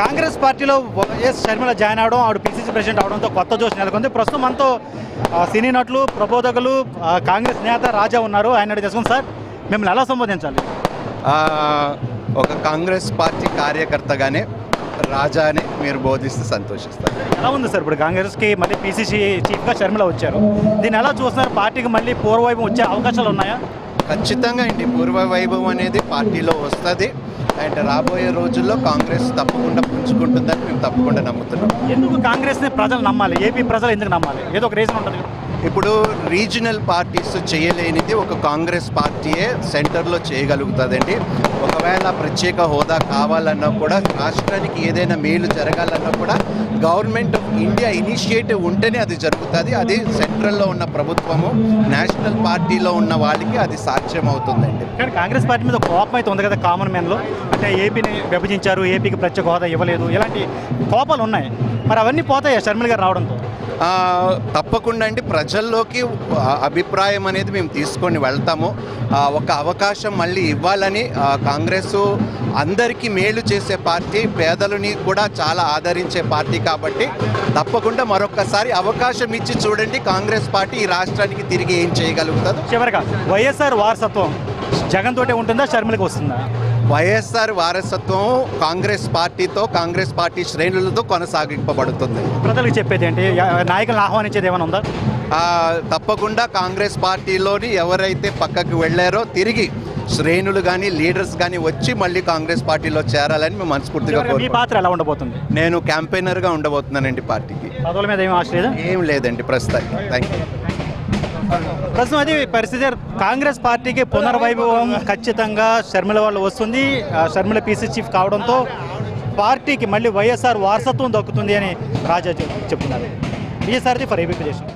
కాంగ్రెస్ పార్టీలో YS Sharmila join అవడం ఆవిడ పిసిసి ప్రెసిడెంట్ అవడంతో కొత్త జోష్ నెలకొంది. ప్రస్తుతం మనతో సినీ నటులు ప్రబోధకులు కాంగ్రెస్ నేత రాజా ఉన్నారు. ఆయన అడిగి తెలుసుకుంది సార్ మిమ్మల్ని ఎలా సంబోధించాలి? ఒక కాంగ్రెస్ పార్టీ కార్యకర్తగానే రాజాని మీరు బోధిస్తే సంతోషిస్తారు. ఎలా ఉంది సార్ ఇప్పుడు కాంగ్రెస్కి మళ్ళీ పిసిసి చీఫ్గా షర్మిల వచ్చారు? దీన్ని ఎలా చూస్తున్నారు? పార్టీకి మళ్ళీ పూర్వవైపు వచ్చే అవకాశాలు ఉన్నాయా? ఖచ్చితంగా అండి. పూర్వ వైభవం అనేది పార్టీలో వస్తుంది. అండ్ రాబోయే రోజుల్లో కాంగ్రెస్ తప్పకుండా పుంజుకుంటుందని మేము తప్పకుండా నమ్ముతున్నాం. ఎందుకు కాంగ్రెస్ని ప్రజలు నమ్మాలి? ఏపీ ప్రజలు ఎందుకు నమ్మాలి? ఏదో ఒక రీజన్ ఉంటుంది. ఇప్పుడు రీజనల్ పార్టీస్ చేయలేనిది ఒక కాంగ్రెస్ పార్టీయే సెంటర్లో చేయగలుగుతుందండి. ఒకవేళ ప్రత్యేక హోదా కావాలన్నా కూడా రాష్ట్రానికి ఏదైనా మేలు జరగాలన్నా కూడా గవర్నమెంట్ ఇండియా ఇనిషియేటివ్ ఉంటేనే అది జరుగుతుంది. అది సెంట్రల్లో ఉన్న ప్రభుత్వము నేషనల్ పార్టీలో ఉన్న వాళ్ళకి అది సాధ్యం అవుతుందండి కానీ కాంగ్రెస్ పార్టీ మీద కోపం అయితే ఉంది కదా కామన్ మ్యాన్లో అంటే ఏపీని విభజించారు ఏపీకి ప్రత్యేక హోదా ఇవ్వలేదు. ఇలాంటి కోపాలు ఉన్నాయి. మరి అవన్నీ పోతాయి? షర్మిల గారు రావడంతో. తప్పకుండా అండి. ప్రజల్లోకి అభిప్రాయం అనేది మేము తీసుకొని వెళ్తాము. ఒక అవకాశం మళ్ళీ ఇవ్వాలని కాంగ్రెస్ అందరికీ మేలు చేసే పార్టీ పేదలని కూడా చాలా ఆదరించే పార్టీ కాబట్టి తప్పకుండా మరొకసారి అవకాశం ఇచ్చి చూడండి. కాంగ్రెస్ పార్టీ ఈ రాష్ట్రానికి తిరిగి ఏం చేయగలుగుతుంది. చివరిగా వైఎస్ఆర్ వారసత్వం జగన్ తోటే ఉంటుందా షర్మిలకి వస్తుందా? వైఎస్ఆర్ వారసత్వం కాంగ్రెస్ పార్టీతో కాంగ్రెస్ పార్టీ శ్రేణులతో కొనసాగింపబడుతుంది. ప్రజలకు చెప్పేది ఏంటి? నాయకులను ఆహ్వానించేది ఏమైనా ఉందా? తప్పకుండా కాంగ్రెస్ పార్టీలోని ఎవరైతే పక్కకు వెళ్ళారో తిరిగి శ్రేణులు కానీ లీడర్స్ కానీ వచ్చి మళ్ళీ కాంగ్రెస్ పార్టీలో చేరాలని మేము మనస్ఫూర్తిగా మీ పాత్ర ఎలా ఉండబోతుంది? నేను క్యాంపెయినర్గా ఉండబోతున్నానండి పార్టీకి. పదవుల మీద ఆశ ఏం లేదండి ప్రస్తుతానికి. థ్యాంక్ యూ ప్రస్తుతం అది పరిస్థితి కాంగ్రెస్ పార్టీకి పునర్వైభవం ఖచ్చితంగా షర్మిల వాళ్ళు వస్తుంది. షర్మిల పీసీ చీఫ్ కావడంతో పార్టీకి మళ్ళీ వైఎస్ఆర్ వారసత్వం దక్కుతుంది అని రాజా చెప్తున్నారు ఈసారిది ఫర్ ఏపీ ప్రదేశం